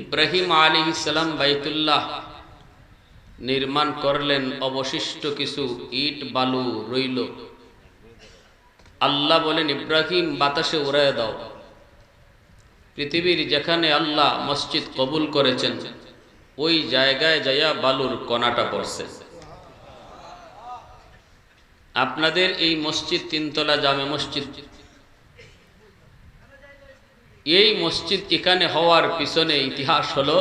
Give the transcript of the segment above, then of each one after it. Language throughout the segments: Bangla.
ইব্রাহিম আলী ইসলাম বাইতুল্লাহ নির্মাণ করলেন অবশিষ্ট কিছু ইট, বালু রইল। আল্লাহ বলেন, ইব্রাহিম, বাতাসে উড়ায় দাও। পৃথিবীর যেখানে আল্লাহ মসজিদ কবুল করেছেন, ওই জায়গায় যাইয়া বালুর কণাটা পড়ছে। আপনাদের এই মসজিদ তিনতলা জামে মসজিদ এই মসজিদ এখানে হওয়ার পিছনে ইতিহাস হলো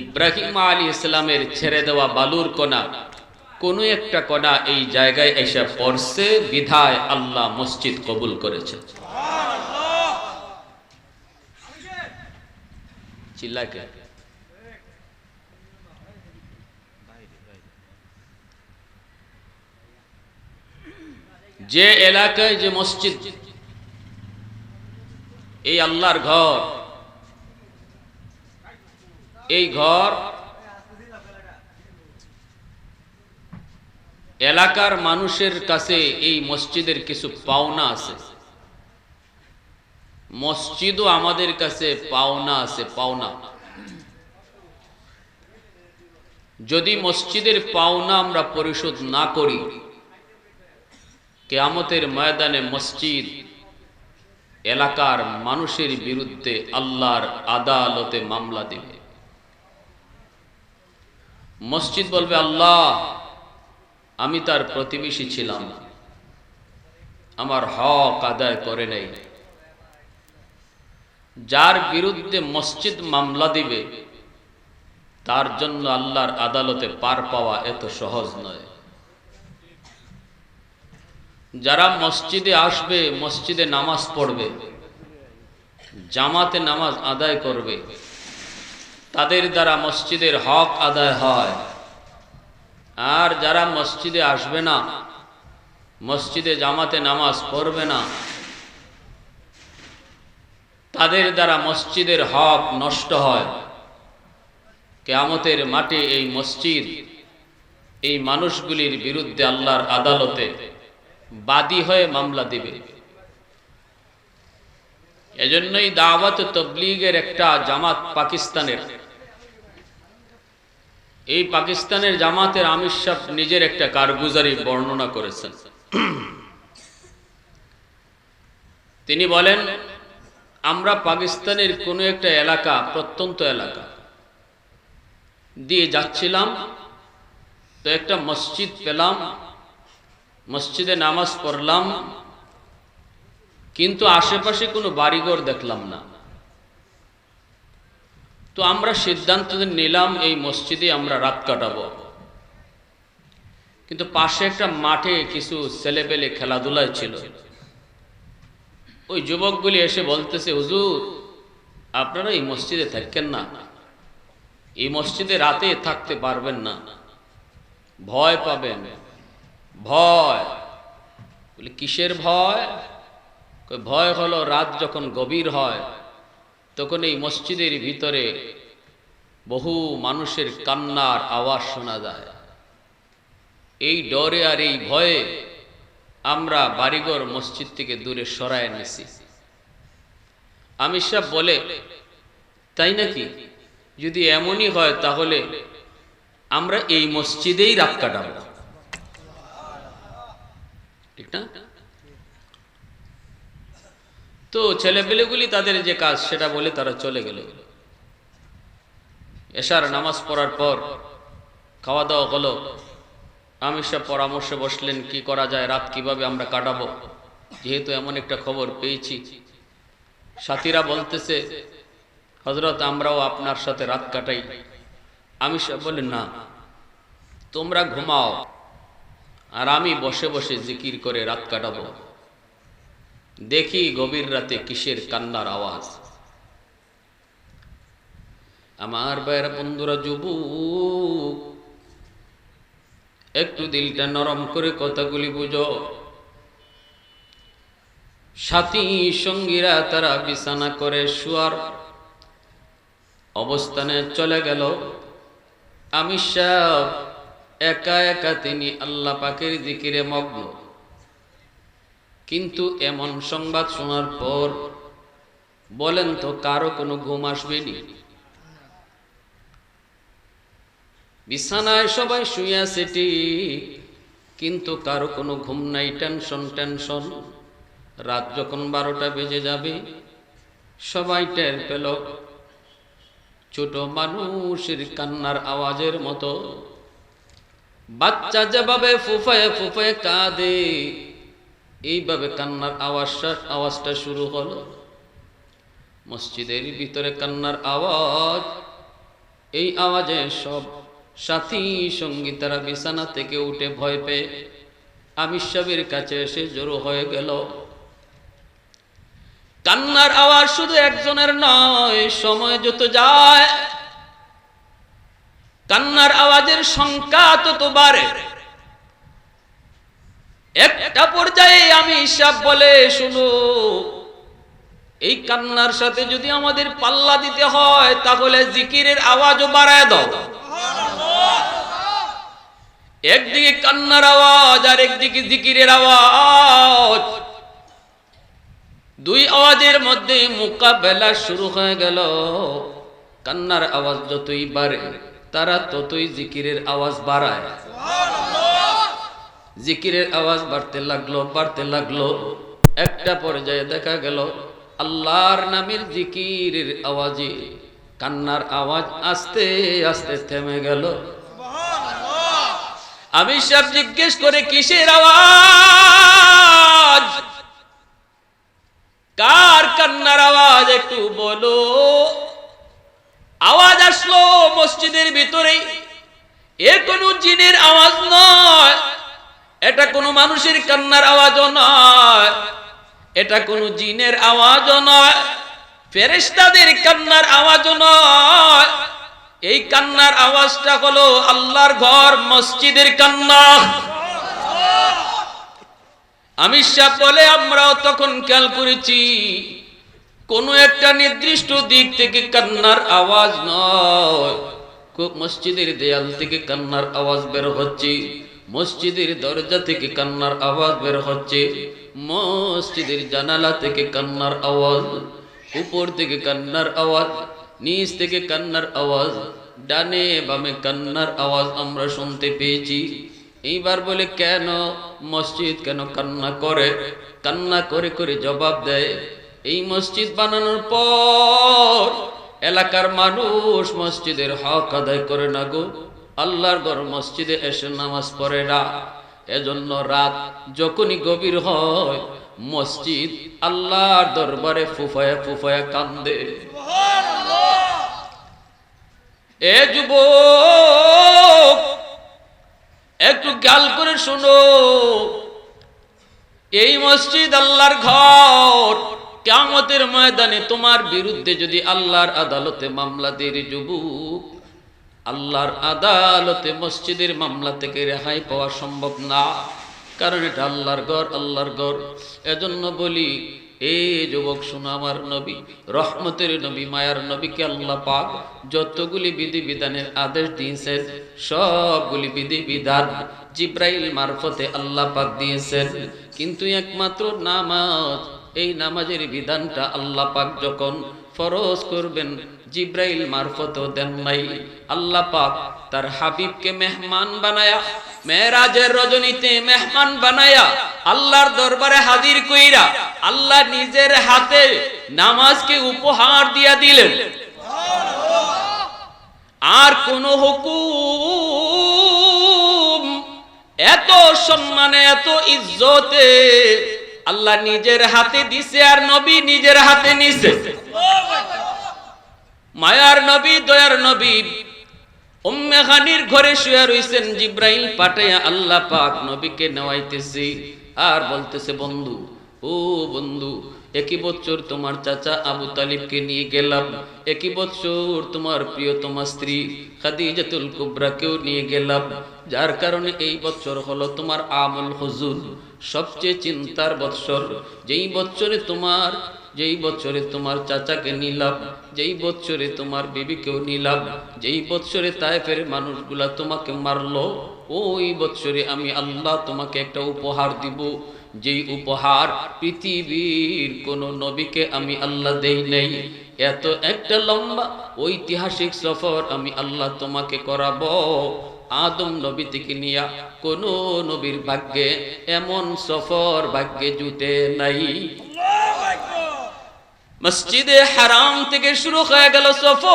ইব্রাহিম আলী ইসলামের ছেড়ে দেওয়া বালুর কণা। কোনো একটা কণা এই জায়গায় এসে পড়ছে, বিধায় আল্লাহ মসজিদ কবুল করেছে। যে এলাকায় যে মসজিদ এই আল্লাহর ঘর। এই ঘর এলাকার মানুষের কাছে এই মসজিদের কিছু পাওনা আছে। মসজিদও আমাদের কাছে পাওনা আছে, পাওনা। যদি মসজিদের পাওনা আমরা পরিশোধ না করি, কেয়ামতের ময়দানে মসজিদ এলাকার মানুষের বিরুদ্ধে আল্লাহর আদালতে মামলা দেবে। মসজিদ বলবে, আল্লাহ, আমি তার প্রতিবেশী ছিলাম। আমার হক আদায় করে নেই। যার বিরুদ্ধে মসজিদ মামলা দিবে, তার জন্য আল্লাহর আদালতে পার পাওয়া এত সহজ নয়। যারা মসজিদে আসবে, মসজিদে নামাজ পড়বে, জামাতে নামাজ আদায় করবে, তাদের দ্বারা মসজিদের হক আদায় হয়। আর যারা মসজিদে আসবে না, মসজিদে জামাতে নামাজ পড়বে না, তাদের দ্বারা মসজিদের হক নষ্ট হয়। কেয়ামতের মাঠে এই মসজিদ, এই মানুষগুলির বিরুদ্ধে আল্লাহর আদালতে বাদী হয়ে মামলা দিবে। এজন্যই দাওয়াত তবলিগের একটা জামাত পাকিস্তানের। এই পাকিস্তানের জামাতের আমির সাহ নিজের একটা কারগুজারি বর্ণনা করেছেন। তিনি বলেন, আমরা পাকিস্তানের কোনো একটা এলাকা, প্রত্যন্ত এলাকা দিয়ে যাচ্ছিলাম, তো একটা মসজিদ পেলাম মসজিদে নামাজ পড়লাম, কিন্তু আশেপাশে কোনো বাড়িঘর দেখলাম না। তো আমরা সিদ্ধান্ত নিলাম, এই মসজিদে আমরা রাত কাটাবো। কিন্তু পাশে একটা মাঠে কিছু ছেলেপেলে খেলাধুলায় ছিল। ওই যুবকগুলি এসে বলতেছে, হুজুর, আপনারা এই মসজিদে থাকেন না। এই মসজিদে রাতে থাকতে পারবেন না। ভয় পাবেন। ভয়। বলে, কিসের ভয়? ভয় হলো রাত যখন গভীর হয়, তখন এই মসজিদের ভিতরে বহু মানুষের কান্নার আওয়াজ শোনা যায়। এই ডরে আর এই ভয়ে আমরা বাড়িঘর মসজিদ থেকে দূরে সরায় এনেছি। আমি সব বলে, তাই নাকি? যদি এমনই হয় তাহলে আমরা এই মসজিদেই রাত কাটাবো। ঠিক না? তো ছেলেপেলেগুলি তাদের যে কাজ সেটা বলে তারা চলে গেল। এশার নামাজ পড়ার পর খাওয়া দাওয়া হলো। আমি সব পরামর্শে বসলেন, কি করা যায়? রাত কীভাবে আমরা কাটাবো? যেহেতু এমন একটা খবর পেয়েছি। সাথীরা বলতেছে হজরত আমরাও আপনার সাথে রাত কাটাই। আমি সব বলেন না, তোমরা ঘুমাও। আর আমি বসে বসে জিকির করে রাত কাটাবো। দেখি গভীর রাতে কিসের কান্নার আওয়াজ। আমার বাইরা বন্ধুরা, যুবক, একটু দিলটা নরম করে কথাগুলি বুঝো। সাথী সঙ্গীরা তারা বিছানা করে শুয়ার অবস্থানে চলে গেল। আমি সব একা একা তিনি আল্লাহ পাকের দিকিরে মগ্ন। কিন্তু এমন সংবাদ শোনার পর বলেন তো কারও কোনো ঘুম আসবেনি বিছানায় সবাই শুয়ে আছে ঠিক, কিন্তু কারও কোনো ঘুম নাই, টেনশন টেনশন। রাত যখন বারোটা বেজে যাবে, সবাই টের পেল। ছোট মানুষের কান্নার আওয়াজের মতো বাচ্চা যেভাবে ফুফায় ফুফায় কাঁদে, এইভাবে কান্নার আওয়াজটা আওয়াজটা শুরু হলো। মসজিদের ভিতরে কান্নার আওয়াজ, এই আওয়াজে সব সাথী সঙ্গী তারা বিছানা থেকে উঠে ভয় পেয়ে আমির কাছে এসে জড়ো হয়ে গেল। কান্নার আওয়াজ শুধু একজনের নয়, সময় যত যায় কান্নার আওয়াজের সংখ্যা তত বাড়ে। একটা পর্যায়ে আমি হিসাব বলে, শুনো, এই কান্নার সাথে যদি আমাদের পাল্লা দিতে হয়, তাহলে জিকিরের আওয়াজও বাড়ায় দাও। একদিকে কান্নার আওয়াজ, আর একদিকে জিকিরের আওয়াজ। দুই আওয়াজের মধ্যে মোকাবেলা শুরু হয়ে গেল। কান্নার আওয়াজ যতই বাড়ে তারা ততই জিকিরের আওয়াজ বাড়ায়। জিকিরের আওয়াজ বাড়তে লাগল বাড়তে লাগল। একটা পর্যায়ে দেখা গেল, আল্লাহর নামের জিকিরের আওয়াজে কান্নার আওয়াজ আস্তে আস্তে থেমে গেল। আমি সব জিজ্ঞেস করে, কিসের আওয়াজ? কার কান্নার আওয়াজ একটু বলো। আওয়াজ আসলো মসজিদের ভিতরে। এ কোনো জিনের আওয়াজ নয়। এটা কোনো মানুষের কান্নার আওয়াজও নয়। এটা কোনো জিনের আওয়াজও নয়। ফেরেশতাদের কান্নার আওয়াজও নয়। এই কান্নার আওয়াজটা হলো আল্লাহর ঘর, মসজিদের কান্না। আমি সাপ বলে আমরাও তখন খেয়াল করেছি। কোন একটা নির্দিষ্ট দিক থেকে কান্নার আওয়াজ নয়। মসজিদের দেয়াল থেকে কান্নার আওয়াজ বের হচ্ছে, মসজিদের দরজা থেকে কান্নার আওয়াজ বের হচ্ছে, মসজিদের জানালা থেকে কান্নার আওয়াজ, উপর থেকে কান্নার আওয়াজ, নিচ থেকে কান্নার আওয়াজ, ডানে বামে কান্নার আওয়াজ আমরা শুনতে পেয়েছি। এইবার বলে কেন মসজিদ কেন কান্না করে? কান্না করে করে জবাব দেয় এই মসজিদ বানানোর পর এলাকার মানুষ মসজিদের হক আদায় করে না গো। আল্লাহর ঘর মসজিদে এসে নামাজ পড়ে না। এজন্য রাত যখনই গভীর হয়, মসজিদ আল্লাহর দরবারে ফুফায়া ফুফায়া কান্দে। এ যুবক, একটু খেয়াল করে শোনো। এই মসজিদ আল্লাহর ঘর। কেমতের ময়দানে তোমার বিরুদ্ধে যদি আল্লাহর আদালতে মামলা দিয়ে যুবক, আল্লাহর আদালতে মসজিদের মামলা থেকে রেহাই পাওয়া সম্ভব না। কারণ এটা আল্লাহর ঘর আল্লাহর ঘর। এজন্য বলি, এ যুবক শোনো আমার নবী, রহমতের নবী, মায়ার নবীকে আল্লাহ পাক যতগুলি বিধি বিধানের আদেশ দিয়েছেন, সবগুলি বিধি বিধান জিব্রাইল মারফতে আল্লাহ পাক দিয়েছেন। কিন্তু একমাত্র নামাজ এই নামাজের বিধানটা আল্লাহ পাক যখন ফরজ করবেন, জিব্রাইল মারফত দেন নাই। আল্লাহ পাক তার হাবিবকে মেহমান বানায়া মেরাজের রজনীতে মেহমান বানায়া, আল্লাহর দরবারে হাজির কইরা আল্লাহ নিজের হাতে নামাজকে উপহার দিয়া দিলেন। আর কোন হুকুম, এত সম্মানে, এত ইজ্জতে আল্লাহ নিজের হাতে দিছে আর নবী নিজের হাতে নিছে। মায়ার নবী, দয়ার নবী, উম্মে খানির ঘরে শুয়ে রইছেন জিব্রাইল পাঠাইয়া আল্লাহ পাক নবীকে নেওয়াইতেছি আর বলতেছে, বন্ধু, ও বন্ধু, একই বছর তোমার চাচা আবু তালিবকে নিয়ে গেলাম। একই বছর তোমার প্রিয় তোমার স্ত্রী খাদিজাতুল কুবরাকেও নিয়ে গেলাম। যার কারণে এই বছর হলো তোমার আমল হুজুর, সবচেয়ে চিন্তার বৎসর। যেই বছরে তোমার, যেই বছরে তোমার চাচাকে নিলাম, যেই বছরে তোমার বিবিকেও নিলাম, যেই বছরে তাইফের মানুষগুলা তোমাকে মারলো, ওই বছরে আমি আল্লাহ তোমাকে একটা উপহার দিব। যেই উপহার পৃথিবীর কোন নবীকে আমি আল্লাহ দেই নেই, এত একটা লম্বা ঐতিহাসিক সফর আমি আল্লাহ তোমাকে করাবো। আদম নবী থেকে নিয়া কোন নবীর ভাগ্যে এমন সফর ভাগ্যে জুটে নাই। মসজিদে হারাম থেকে শুরু হয়ে গেল সফর।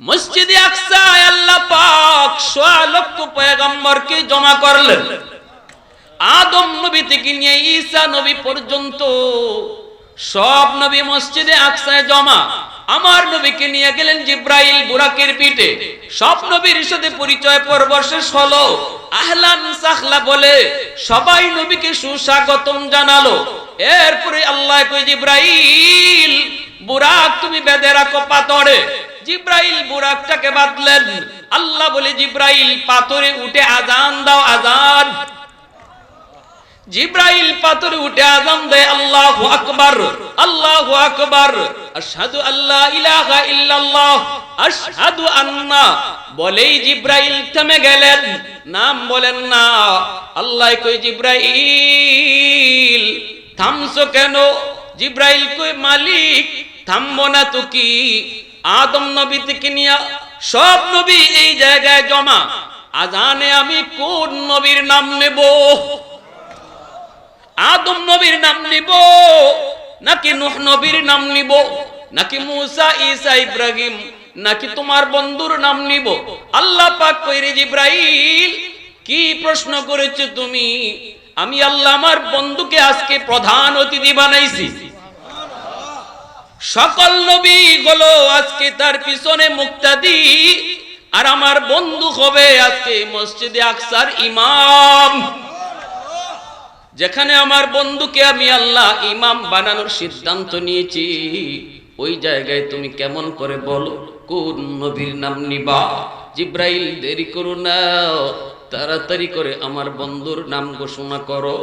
মসজিদে আকসায় আল্লাহ পাক সোয়া লক্ষ পয়গম্বরকে জমা করলেন। আদম নবী থেকে নিয়ে ঈসা নবী পর্যন্ত সব নবী মসজিদে আকসায় জমা। আমার নবীকে নিয়ে গেলেন জিব্রাইল বুরাকের পিঠে। সব নবীর সাথে পরিচয় পর্ব শেষ হলো। আহলান সাহলা বলে সবাই নবীকে সুস্বাগতম জানালো। এরপরে আল্লাহ কই জিব্রাইল, বুরাক তুমি বেঁধে রাখো পাতরে জিব্রাইল বুরাকটাকে বাঁধলেন। আল্লাহ বলে, জিব্রাইল, পাথরে উঠে আজান দাও, আজান। জিব্রাইল পাথরে উঠে আজান দেয়, আল্লাহু আকবার, আল্লাহ আকবার, আশহাদু আল্লাহ ইলাহা ইল্লাল্লাহ, আশহাদু আন্না। বলেই জিব্রাইল থেমে গেলেন। নাম বলেন না, আল্লাহ কই জিব্রাইল, থামছো কেন? জিব্রাইল কই, মালিক, থামবো না তো কি? আদম নবী থেকে নিয়ে সব নবী এই জায়গায় জমা। আজানে আমি কোন নবীর নাম নেব? আদম নবীর নাম নিব, নাকি নুহ নবীর নাম নিব, নাকি মুসা, ঈসা, ইব্রাহিম, নাকি তোমার বন্ধুর নাম নিব? আল্লাহ পাক কইরে জিব্রাইল, কি প্রশ্ন করেছ তুমি? আমি আল্লাহ আমার বন্ধুকে আজকে প্রধান অতিথি বানাইছি। সকল নবী হলো আজকে তার পিছনে মুক্তাদি, আর আমার বন্ধু হবে আজকে মসজিদে আকসার ইমাম। যেখানে আমার বন্ধুকে আমি আল্লাহ ইমাম বানানোর সিদ্ধান্ত নিয়েছি, ওই জায়গায় তুমি কেমন করে বলো, কোন নবীর নাম নিবা? জিব্রাইল, দেরি করো না, তাড়াতাড়ি করে আমার বন্ধুর নাম ঘোষণা করো।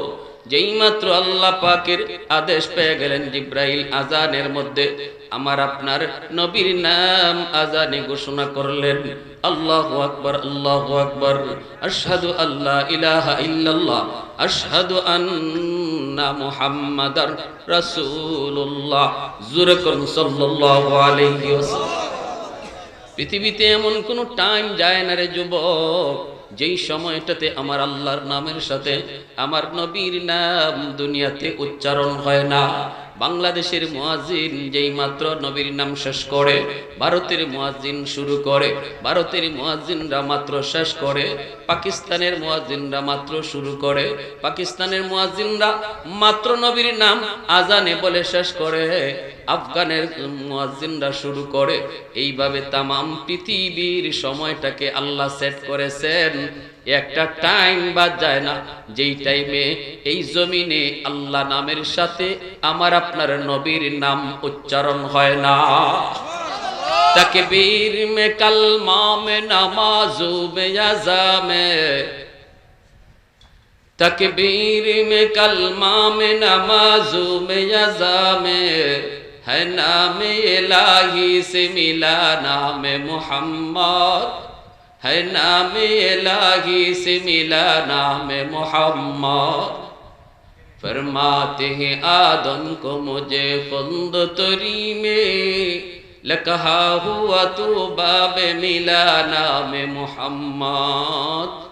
যেই মাত্র আল্লাহ পাকের আদেশ পেয়ে গেলেন জিব্রাইল আজানের মধ্যে, আমার আপনার নবীর নাম আজানে ঘোষণা করলেন। আল্লাহ আকবার, আল্লাহু আকবার। আশহাদু আল্লা ইলাহা ইল্লাল্লাহ, আশহাদু আন্না মুহাম্মাদার রাসূলুল্লাহ। জোরে করুন, সাল্লাল্লাহু আলাইহি ওয়াসাল্লাম। পৃথিবীতে এমন কোনো টাইম যায় না রে যুবক। যেই সময়টাতে আমার আল্লাহর নামের সাথে আমার নবীর নাম দুনিয়াতে উচ্চারণ হয় না। বাংলাদেশের মুয়াজিন যেই মাত্র নবীর নাম শেষ করে, ভারতের মুয়াজিন শুরু করে, ভারতের মুয়াজিনরা মাত্র শেষ করে, পাকিস্তানের মুয়াজিনরা মাত্র শুরু করে, পাকিস্তানের মুয়াজিনরা মাত্র নবীর নাম আজানে বলে শেষ করে। আফগানের মুয়াজ্জিনরা শুরু করে। এইভাবে তামাম পৃথিবীর সময়টাকে আল্লাহ সেট করেছেন। একটা টাইম বাদ যায় না। যেই টাইমে এই জমিনে আল্লাহ নামের সাথে আমার আপনার নবীর নাম উচ্চারণ হয় না। তকবীর মে কাল মামে নামাজু মে আজামে বীর মে কাল মামে নামাজু মে আজামে ہے نام الہی سے ملا نام محمد ہے نام الہی سے ملا نام محمد فرماتے ہیں آدم کو مجھے خند تری میں لکہا ہوا تو باب ملا نام محمد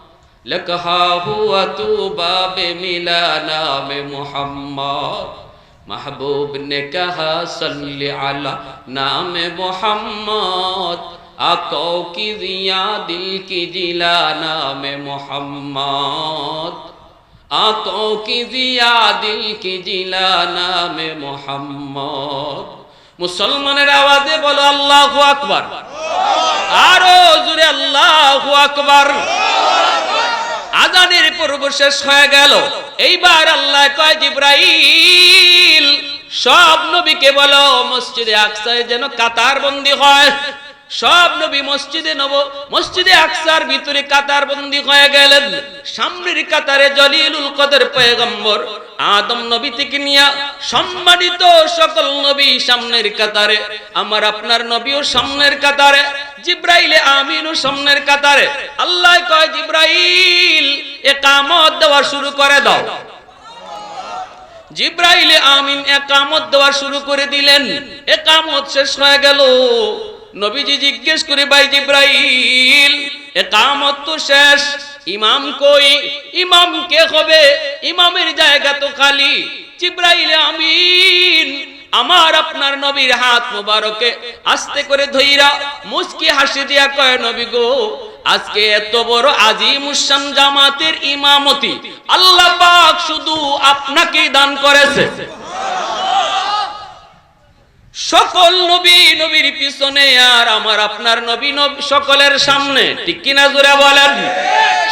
لکہا ہوا تو باب ملا نام محمد محبوب نے کہا، صلی علی نام محمد۔ آقاو کی ضیا دل کی جلا، نام محمد۔ آقاو کی ضیا دل کی جلا، نام محمد۔ مسلمان মুসলমানের আওয়াজে বলো اللہ اکبر۔ আরো জোরে اللہ اکبر۔ আজানের পর্ব শেষ হয়ে গেল। এইবার আল্লাহ কয়, জিব্রাইল, সব নবীকে বলো, মসজিদে আকসায় যেন কাতার বন্দী হয়। সব নবী মসজিদে নব, মসজিদে আকসার ভিতরে কাতার বন্দি হয়ে গেলেন। সামনের কাতারে জলিলুল কদর পয়গম্বর আদম নবী থেকে নিয়া সম্মানিত সকল নবী সামনের কাতারে, আমার আপনার নবীও সামনের কাতারে, জিব্রাইলে আমিনও সামনের কাতারে। আল্লাহ কয়, জিব্রাইল, একামত দেওয়া শুরু করে দাও। জিব্রাইলে আমিন একামত দেওয়া শুরু করে দিলেন। একামত শেষ হয়ে গেল। নবীজি জিজ্ঞেস করে, ভাই জিব্রাইল, একামত তো শেষ, ইমাম কই? ইমাম কে হবে? ইমামের জায়গা তো খালি। জিব্রাইল আমিন, আমার আপনার নবীর হাত মোবারকে আস্তে করে ধইরা মুস্কি হাসি দিয়া কয়, নবী গো, আজকে এত বড় আজিম উসান জামাতের ইমামতি আল্লাহ পাক শুধু আপনাকেই দান করেছে। সকল নবী নবীর পিছনে আর আমার আপনার নবী সকলের সামনে ঠিক কিনা জোরে বলেন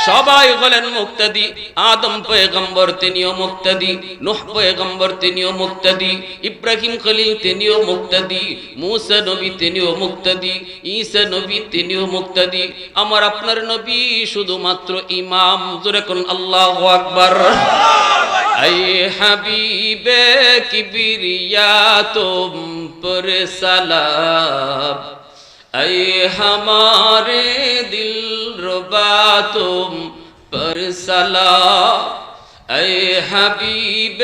সবাই বলেন মুক্তাদি আদম পয়েগম্বর তিনিও মুক্তাদি নোহ পয়েগম্বর তিনিও মুক্তাদি ইব্রাহিম খলিল তিনিও মুক্তাদি মুসা নবী তিনিও মুক্তাদি ঈসা নবী তিনিও মুক্তাদি আমার আপনার নবী শুধুমাত্র ইমাম জোরে কোন আল্লাহ আকবার আই হাবিবে কিবিরিয়া তো پر سلام اے ہمارے دل ربا تم پر سلام اے حبیب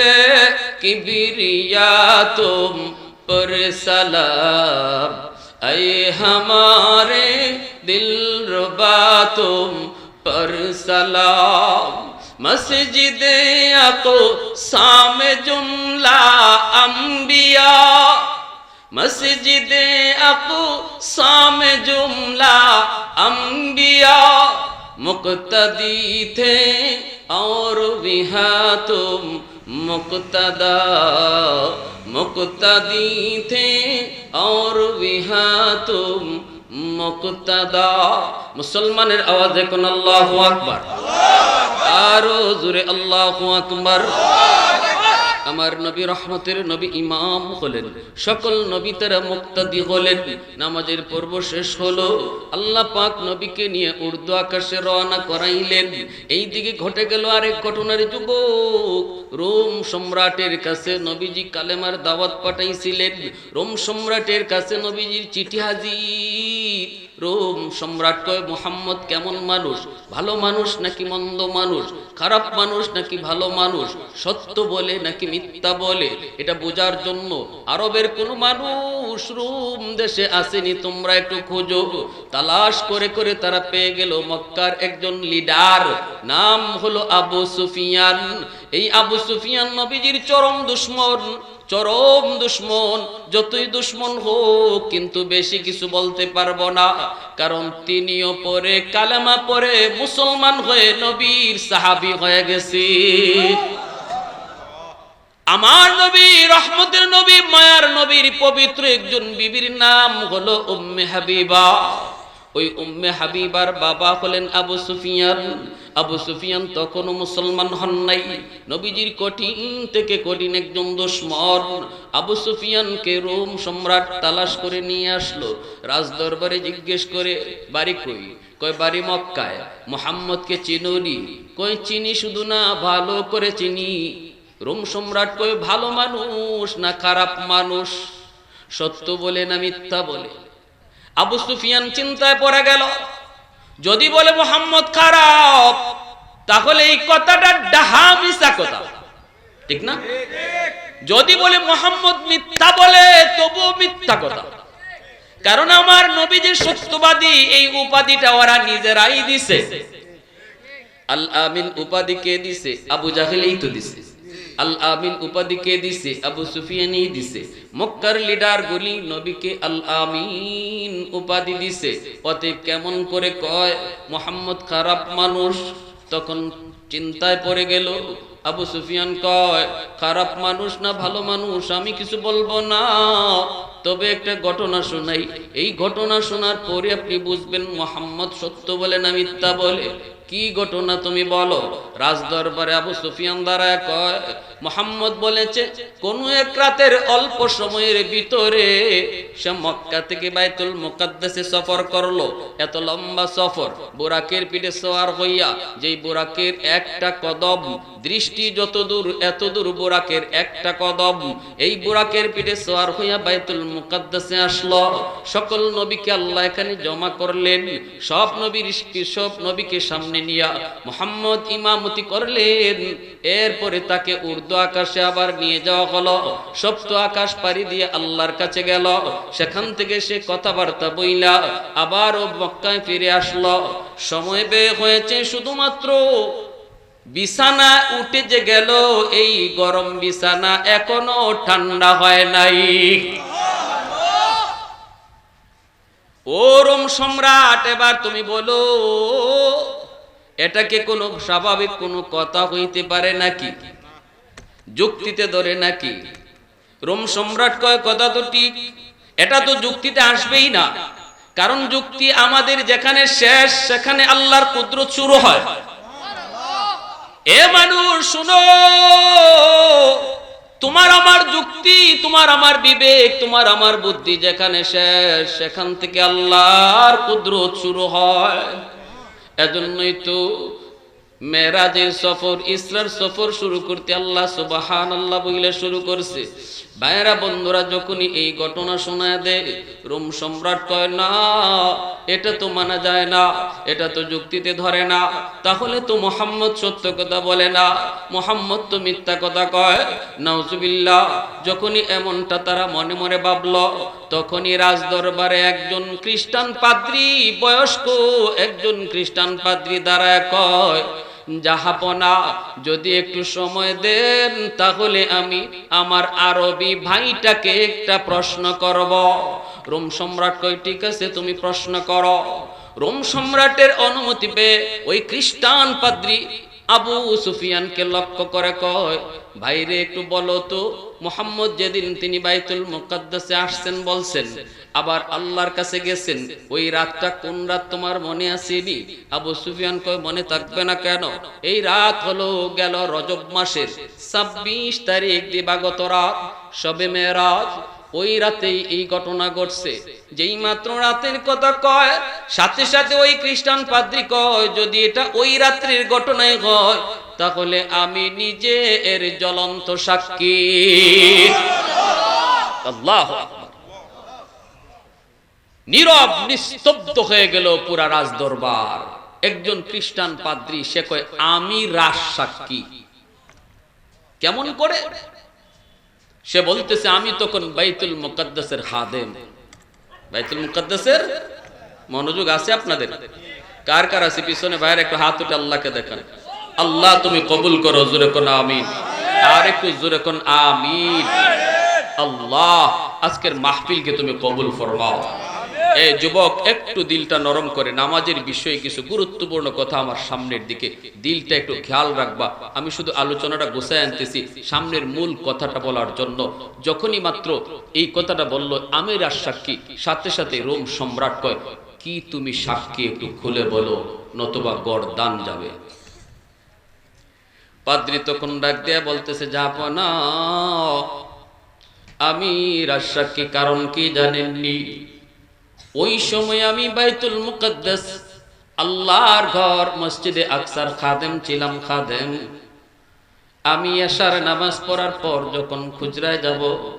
کبریا تم پر سلام اے ہمارے دل ربا تم پر سلام مسجد کو سام جملہ ام মসজিদে আপু সাম জুমলা অম্বিয়া মুক্তদি থে और बिहा तुम मुक्तदा দিথে थे और बिहा तुम মুক্তাদা মুসলমানের আওয়াজ এখন আল্লাহ আকবর। আরও জোরে আল্লাহ আকবার। আমার নবী রহমতের নবী ইমাম হলেন, সকল নবী তারা মুক্তাদি হলেন। নামাজের পর্ব শেষ হলো, আল্লাহ পাক নবীকে নিয়ে উর্দু আকাশে রওনা করাইলেন। এই দিকে ঘটে গেল আরেক ঘটনার যুবক। রোম সম্রাটের কাছে নবীজি কালেমার দাওয়াত পাঠাইছিলেন। রোম সম্রাটের কাছে নবীজির চিঠি হাজির। রোম সম্রাট কয়, মোহাম্মদ কেমন মানুষ? ভালো মানুষ নাকি মন্দ মানুষ? খারাপ মানুষ নাকি ভালো মানুষ? সত্য বলে নাকি মিথ্যা বলে? এটা বোঝার জন্য আরবের কোন মানুষ রোম দেশে আসেনি, তোমরা একটু খোঁজো। তালাশ করে করে তারা পেয়ে গেল মক্কার একজন লিডার, নাম হলো আবু সুফিয়ান। এই আবু সুফিয়ান নবীজির চরম দুশ্মন। চরম দুশ্মন, যতই দুশ্মন হোক, কিন্তু বেশি কিছু বলতে পারব না। কারণ তিনিও পরে কালেমা পরে মুসলমান হয়ে নবীর সাহাবি হয়ে গেছে। আমার নবী, রহমতের নবী, মায়ার নবীর পবিত্র একজন বিবির নাম হলো উম্মে হাবিবা। ওই উম্মে হাবিবার বাবা হলেন আবু সুফিয়ান। আবু সুফিয়ান তখনও মুসলমান হন নাই। নবীজির কঠিন থেকে কঠিন একজন দুশ্মন। আবু সুফিয়ানকে রোম সম্রাট তালাশ করে নিয়ে আসলো। রাজদরবারে জিজ্ঞেস করে, বাড়ি কই? কয়, বাড়ি মক্কায়। মোহাম্মদকে চিনুনি। কই চিনি শুধু না, ভালো করে চিনি। রোম সম্রাট কই ভালো মানুষ না খারাপ মানুষ? সত্য বলে না মিথ্যা বলে? আবু সুফিয়ান চিন্তায় পড়ে গেল। যদি বলে মোহাম্মদ খারাপ, তাহলে এই কথাটা ডাহা মিশা কথা। ঠিক না? যদি বলে মোহাম্মদ মিথ্যা বলে, তবুও মিথ্যা কথা। কারণ আমার নবী যে সত্যবাদী, এই উপাধিটা ওরা নিজেরাই দিছে। আল আমিন উপাধি কে দিছে? আবু জাহেলেই তো দিছে। আল আমিন উপাধি কে দিছে? আবু সুফিয়ানই দিছে। মক্কার লিডার গুলি নবীকে আল আমিন উপাধি দিছে। অতএব কেমন করে কয়, মোহাম্মদ খারাপ মানুষ? তখন চিন্তায় পড়ে গেল। আবু সুফিয়ান কয়, খারাপ মানুষ না ভালো মানুষ? আমি কিছু বলব না। তবে একটা ঘটনা শোনাই। এই ঘটনা শোনার পরে আপনি বুঝবেন, মোহাম্মদ সত্য বলে না মিথ্যা বলে। কি ঘটনা তুমি বলো? রাজদরবারে আবু সুফিয়ান দ্বারা কয় মোহাম্মদ বলেছে, কোন এক রাতের অল্প সময়ের ভিতরে সে মক্কা থেকে বাইতুল মুকাদ্দাসে সফর করল। এত লম্বা সফর, বোরাকের পিঠে সোয়ার হইয়া যেই বোরাকের একটা কদম, দৃষ্টি যত দূর এত দূর বোরাকের একটা কদম, এই বোরাকের পিঠে সোয়ার হইয়া বাইতুল মুকাদ্দাসে আসলো। সকল নবীকে আল্লাহ এখানে জমা করলেন, সব নবীর সব নবীকে সামনে নিয়া মোহাম্মদ ইমামতি করলেন। এরপরে তাকে উর্দু আকাশে আবার নিয়ে যাওয়া হলো, সপ্ত আকাশ পাড়ি দিয়ে আল্লাহর কাছে গেল। সেখান থেকে সে কথাবার্তা বইলা ও মক্কায় ফিরে আসলো। সময় ব্যয় হয়েছে শুধুমাত্র বিছানা উঠে যে গেল, এই গরম বিছানা এখনও ঠান্ডা হয় নাই। ওরম রোম সম্রাট, এবার তুমি বলো এটাকে কোনো স্বাভাবিক কোনো কথা হইতে পারে নাকি? যুক্তিতে ধরে নাকি? রোম সম্রাট কয়, কথা তো ঠিক। এটা তো যুক্তিতে আসবেই না। কারণ যুক্তি আমাদের যেখানে শেষ, সেখানে আল্লাহর কুদরত শুরু হয়। এ মানুষ, শুনো! তোমার আমার যুক্তি, তোমার আমার বিবেক, তোমার আমার বুদ্ধি যেখানে শেষ, সেখান থেকে আল্লাহর কুদরত শুরু হয়। এজন্যই তো মেরাজের সফর, ইসরার সফর শুরু করতে আল্লাহ সুবাহান আল্লাহ বইলে শুরু করছে। ভাইয়েরা, বন্ধুরা, যখনই এই ঘটনা শোনা দেয়, রোম সম্রাট কয়, না, এটা তো মানা যায় না, এটা তো যুক্তিতে ধরে না। তাহলে তো মোহাম্মদ সত্য কথা বলে না। মোহাম্মদ তো মিথ্যা কথা কয়। নাউজুবিল্লাহ, যখনই এমনটা তারা মনে মনে ভাবল, তখনই রাজদরবারে একজন খ্রিস্টান পাদ্রী, বয়স্ক একজন খ্রিস্টান পাদ্রী দ্বারা কয় যাহাপনা যদি একটু সময় দেন, তাহলে আমি আমার আরবি ভাইটাকে একটা প্রশ্ন করব। রোম সম্রাট কই, ঠিক আছে, তুমি প্রশ্ন করো। রোম সম্রাটের অনুমতি পেয়ে ওই খ্রিস্টান পাদ্রী আবু সুফিয়ানকে লক্ষ্য করে কয়, ভাইরে, একটু বলো তো, মোহাম্মদ যেদিন তিনি বাইতুল মুকাদ্দাসে আসছেন বলছেন, আবার আল্লাহর কাছে গেছেন, ওই রাতটা কোন রাত তোমার মনে আসেনি আবু সুফিয়ান কয়, মনে থাকবে না কেন? এই রাত হলো গেল রজব মাসের ছাব্বিশ তারিখ দিবাগত রাত, সবে মেয়েরাজ ওই রাতেই এই ঘটনা ঘটছে। যেই মাত্র রাতের কথা কয়, সাথে সাথে ওই খ্রিস্টান পাদ্রী কয়, যদি এটা ওই রাত্রির ঘটনায় হয়, তাহলে আমি নিজে এর জ্বলন্ত সাক্ষী। আল্লাহ নীরব, নিস্তব্ধ হয়ে গেল পুরা রাজ দরবার একজন খ্রিস্টান পাদ্রী, সে কয়, আমি রাজ সাক্ষী। কেমন করে? সে বলতেছে, আমি তখন বাইতুল মুকাদ্দাসের হাদেম বাইতুল মুকাদ্দাসের মনোযোগ আছে আপনাদের? কার কার আছে? পিছনে ভাইয়ের একটু হাত উঠে আল্লাহকে দেখান। আল্লাহ তুমি কবুল করো, জোরে কোন আমিন। আর একটু জোরে কোন আমিন। আল্লাহ, আজকের মাহফিলকে তুমি কবুল ফরমাও। এই যুবক, একটু দিলটা নরম করে, নামাজের বিষয়ে কিছু গুরুত্বপূর্ণ কথা আমার সামনের দিকে। দিলটা একটু খেয়াল রাখবা। আমি শুধু আলোচনাটা গোছায় আনতেছি, সামনের মূল কথাটা বলার জন্য। যখনই মাত্র এই কথাটা বলল, আমের আর সাক্ষী সাথে সাথে রোম সম্রাট কয়, কি তুমি সাক্ষী একটু খুলে বলো, নতুবা গড় দান যাবে। পাদ্রি তখন ডাক দেয়া বলতেছে, যাব না। আমি রাজসাক্ষী কারণ কি জানেননি? ওই সময় আমি বাইতুল মুকদ্দাস, আল্লাহর ঘর, মসজিদে আকসার খাদেম ছিলাম, খাদেম। আমি এশার নামাজ পড়ার পর যখন খুচরায় যাব,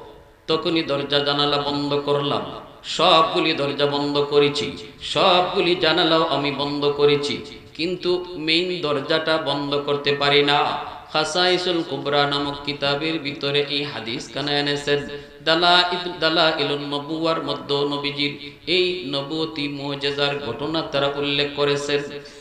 তখনই দরজা জানালা বন্ধ করলাম। সবগুলি দরজা বন্ধ করেছি। সবগুলি জানালাও আমি বন্ধ করেছি। কিন্তু মেইন দরজাটা বন্ধ করতে পারি না। খাসাইসুল কুবরা নামক কিতাবের ভিতরে এই হাদিস কানা এনেছেন দালা দালা ইলুন নবুয়ার মধ্যে নবীজির এই নবুয়তি মুজিজার ঘটনা তারা উল্লেখ করেছেন।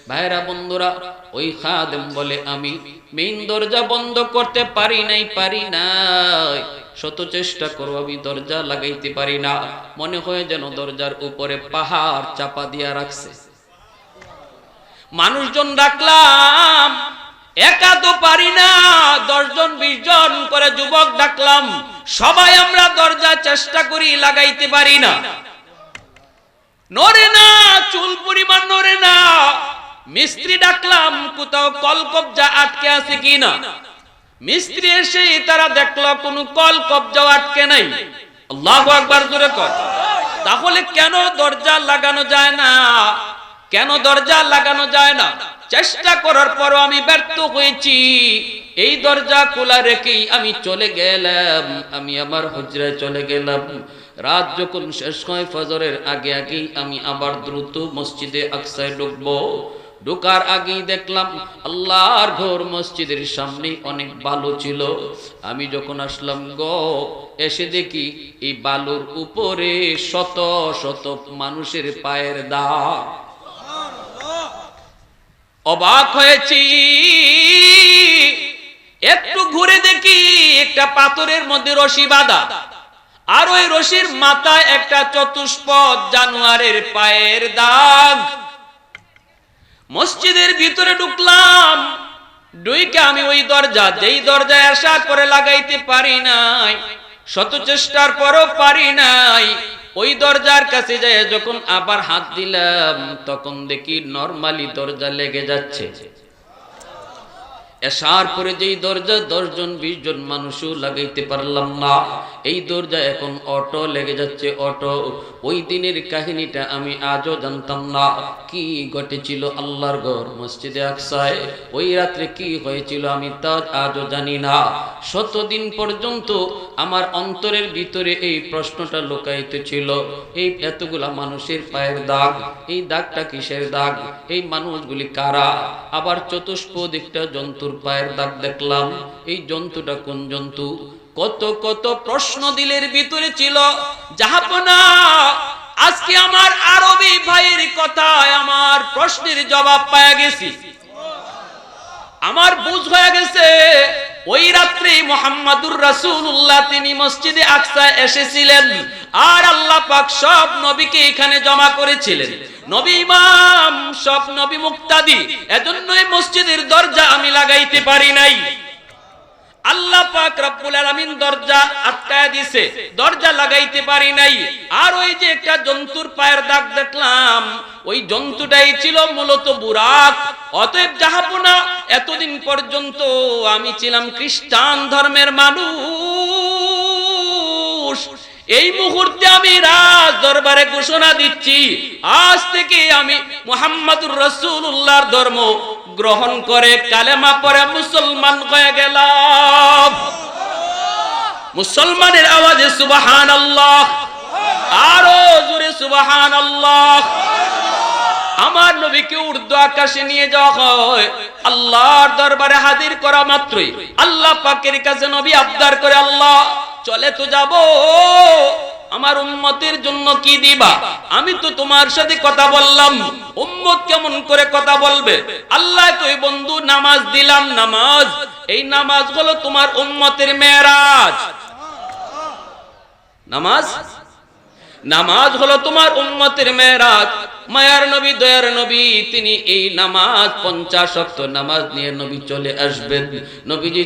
ভাইরা বন্ধুরা, ওই খাদেম বলে, আমি মেইন দরজা বন্ধ করতে পারি নাই পারি নাই। শত চেষ্টা করো, আমি দরজা লাগাইতে পারি না। মনে হয় যেন দরজার উপরে পাহাড় চাপা দিয়া রাখছে। মানুষজন ডাকলাম একা তো পারি না, দশজন বিশ জন করে যুবক ডাকলাম। সবাই আমরা দরজা চেষ্টা করি লাগাইতে পারি না। নড়ে না, চুল পরিমাণ নড়ে না। মিস্ত্রি ডাকলাম, কোথাও কল কবজা আটকে আছে কিনা মিস্ত্রি এসে তারা দেখল, কোনো কল কবজা আটকে নাই। আল্লাহ একবার তাহলে কেন দরজা লাগানো যায় না? কেন দরজা লাগানো যায় না? চেষ্টা করার পরও আমি ব্যর্থ হয়েছি। এই দরজা খোলা রেখেই আমি চলে গেলাম। আমি আমার হুজরায় চলে গেলাম। রাত যখন শেষ হয় ফজরের আগে আগেই আমি আবার দ্রুত মসজিদে আকসায় ঢুকবো। ঢোকার আগেই দেখলাম আল্লাহর ঘর মসজিদের সামনে অনেক বালু ছিল। আমি যখন আসলাম গো, এসে দেখি এই বালুর উপরে শত শত মানুষের পায়ের দাগ। অবাক হয়েছি। একটু ঘুরে দেখি একটা পাথরের মধ্যে রশি বাঁধা। আর ওই রশির মাথায় একটা চতুষ্পদ জানুয়ারের পায়ের দাগ। মসজিদের ভিতরে ঢুকলাম। ডুইকে আমি ওই দরজা, যেই দরজায় আশা করে লাগাইতে পারি নাই, শত চেষ্টার পরও পারি নাই। ওই দরজার কাছে যায় যখন আবার হাত দিলাম তখন দেখি নর্মালি দরজা লেগে যাচ্ছে। এসার পরে যেই দরজা দশজন বিশ জন মানুষও লাগাইতে পারলাম না। এই দরজা এখন অটো লেগে যাচ্ছে অটো। ওই দিনের কাহিনীটা আমি আজও জানতাম না। কি ঘটেছিল আল্লাহর ঘর মসজিদে আকসায়? ওই রাত্রে কি হয়েছিল আমি তা আজও জানি না। শতদিন পর্যন্ত আমার অন্তরের ভিতরে এই প্রশ্নটা লুকাইতে ছিল এই এতগুলা মানুষের পায়ের দাগ, এই দাগটা কিসের দাগ? এই মানুষগুলি কারা? আবার চতুষ্পদ একটা জন্তুর পায়ের দাগ দেখলাম। এই জন্তুটা কোন জন্তু? কত কত প্রশ্ন দিলের ভিতরে ছিল যাহাপনা আজকে আমার আরবি ভাইয়ের কথায় আমার প্রশ্নের জবাব পাওয়া গেছি। আমার বুঝ হয়ে গেছে, ওই রাত্রে মোহাম্মদুর রাসূলুল্লাহ তিনি মসজিদে আকসায় এসেছিলেন আর আল্লাহ পাক সব নবীকে এখানে জমা করেছিলেন। নবী সব নবী মুক্তাদি। এজন্যই মসজিদের দরজা আমি লাগাইতে পারি নাই। আল্লাহ পাক রব্বুল আলামিন দরজা আটকায় দিছে, দরজা লাগাইতে পারি নাই। আর ওই যে একটা জন্তুর পায়ের দাগ দেখলাম, ওই জন্তুটাই ছিল মূলত বুরাক। অতএব জাহাপনা এতদিন পর্যন্ত আমি ছিলাম খ্রিস্টান ধর্মের মানুষ। এই মুহূর্তে আমি রাজ দরবারে ঘোষণা দিচ্ছি, আজ থেকে আমি মোহাম্মদুর রসুল্লাহর ধর্ম গ্রহণ করে কালেমা পরে মুসলমান হয়ে গেলাম। মুসলমানের আওয়াজে সুবাহান আল্লাহ আরও জোরে সুবাহান আল্লাহ আমার নবীকে উর্দু আকাশে নিয়ে যাওয়া হয়। আল্লাহর দরবারে হাজির করা মাত্রই। আল্লাহ পাকের কাছে নবী আবদার করে আল্লাহ চলে তো যাব। আমার উম্মতের জন্য কি দিবা? আমি তো তোমার সাথে কথা বললাম। উম্মত কেমন করে কথা বলবে? আল্লাহ কই, বন্ধু, নামাজ দিলাম, নামাজ। এই নামাজ হলো তোমার উম্মতের মেরাজ। নামাজ? নামাজ হলো তোমার উম্মতের মেরাজ। মায়ার নবী, দয়ার নবী, তিনি এই নামাজ পঞ্চাশ নামাজ নিয়ে নবী চলে আসবেন। নবীজি